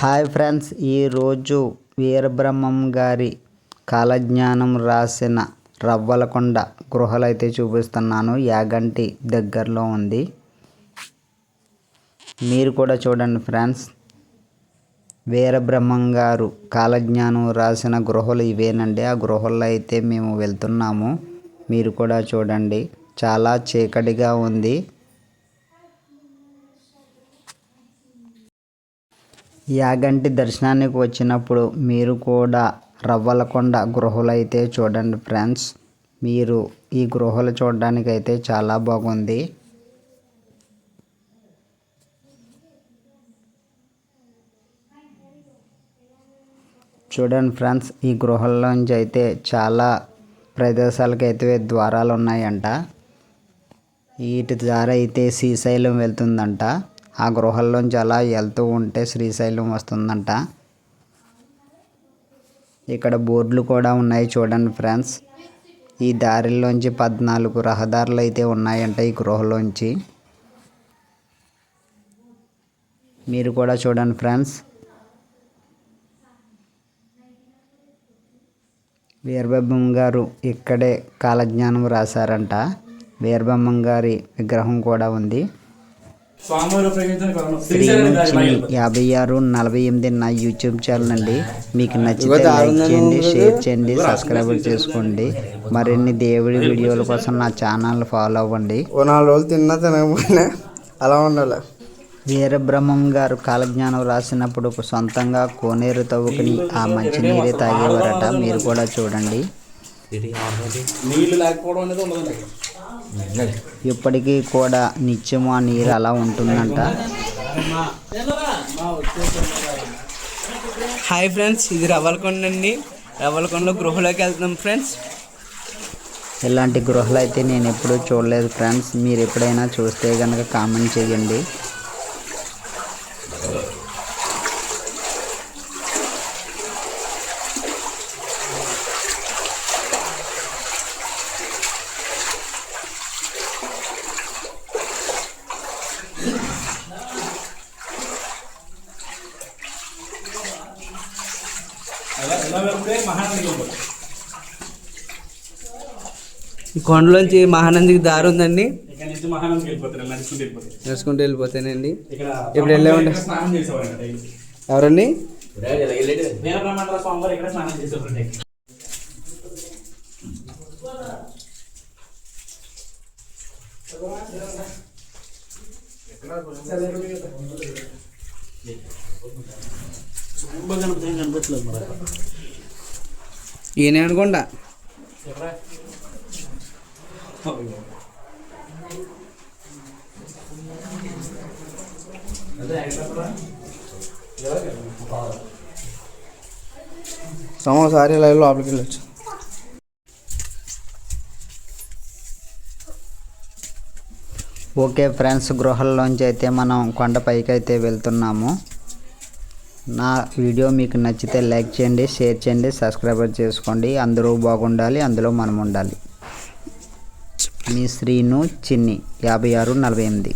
Hi friends ఈరోజు వీరబ్రహ్మం గారి కాలజ్ఞానం రాసిన రవ్వలకొండ గృహలు అయితే చూపిస్తున్నాను. యాగంటి దగ్గరలో ఉంది. మీరు కూడా చూడండి ఫ్రెండ్స్ వీరబ్రహ్మం గారు కాలజ్ఞానం రాసిన గృహలు ఇవేనండి. ఆ గృహల్లో అయితే మేము వెళ్తున్నాము. మీరు కూడా చూడండి చాలా చీకటిగా ఉంది. యాగంటి దర్శనానికి వచ్చినప్పుడు మీరు కూడా రవ్వలకొండ గృహలు అయితే చూడండి ఫ్రెండ్స్. మీరు ఈ గృహలు చూడడానికి అయితే చాలా బాగుంది. చూడండి ఫ్రెండ్స్ ఈ గృహల్లోంచి అయితే చాలా ప్రదేశాలకు అయితే ద్వారాలు ఉన్నాయంట వీటి ద్వారా అయితే శ్రీశైలం వెళ్తుందంట. ఆ గృహల్లోంచి అలా వెళ్తూ ఉంటే శ్రీశైలం వస్తుందంట. ఇక్కడ బోర్డులు కూడా ఉన్నాయి చూడండి ఫ్రెండ్స్. ఈ దారిలోంచి పద్నాలుగు రహదారులు అయితే ఉన్నాయంట ఈ గృహలోంచి. మీరు కూడా చూడండి ఫ్రెండ్స్. వీరబ్రహ్మం గారు ఇక్కడే కాలజ్ఞానం రాశారంట. వీరబ్రహ్మం గారి విగ్రహం కూడా ఉంది. యాభై ఆరు నలభై ఎనిమిది నా యూట్యూబ్ ఛానల్ అండి. మీకు నచ్చితే లైక్ చేయండి షేర్ చేయండి సబ్స్క్రైబ్ చేసుకోండి. మరిన్ని దేవుడి వీడియోల కోసం నా ఛానల్ ఫాలో అవ్వండి. ఓ నాలుగు రోజులు తిన్నా తినకపోయినా అలా ఉండాలి? వీరబ్రహ్మం గారు కాలజ్ఞానం రాసినప్పుడు సొంతంగా కోనేరు తవ్వుకుని ఆ మంచినీరే తాగేవారట. మీరు కూడా చూడండి. నీళ్ళు లేకపోవడం అనేది ఉండదండి. ఇప్పటికీ కూడా నిత్యం ఆ నీరు అలా ఉంటుందంట. హాయ్ ఫ్రెండ్స్ ఇది రవ్వలకొండ అండి. రవ్వలకొండలో గృహలోకి వెళ్తున్నాం ఫ్రెండ్స్. ఇలాంటి గృహలు అయితే నేను ఎప్పుడూ చూడలేదు ఫ్రెండ్స్. మీరు ఎప్పుడైనా చూస్తే కనుక కామెంట్ చేయండి. కొండలోంచి మహానందికి దారి ఉందండి. ఇక్కడ నుంచి మహానందికి వెళ్ళిపోతారు ఇలా నడుచుకుంటూ వెళ్ళిపోతానండి. ఇక్కడ ఇప్పుడు వెళ్ళామండి. ఎవరండి? వీరబ్రహ్మేంద్ర కనిపించలేదు మరి. ఈయన అనుకోండా సంవత్సరం ఇలా లోపలికి వెళ్ళొచ్చు. ఓకే ఫ్రెండ్స్ గృహాల్లోంచి అయితే మనం కొండపైకి అయితే వెళ్తున్నాము. నా వీడియో మీకు నచ్చితే లైక్ చేయండి షేర్ చేయండి సబ్స్క్రైబ్ చేసుకోండి. అందరూ బాగుండాలి అందులో మనం ఉండాలి మీ శ్రీను చిన్ని యాభై ఆరు నలభై ఎనిమిది.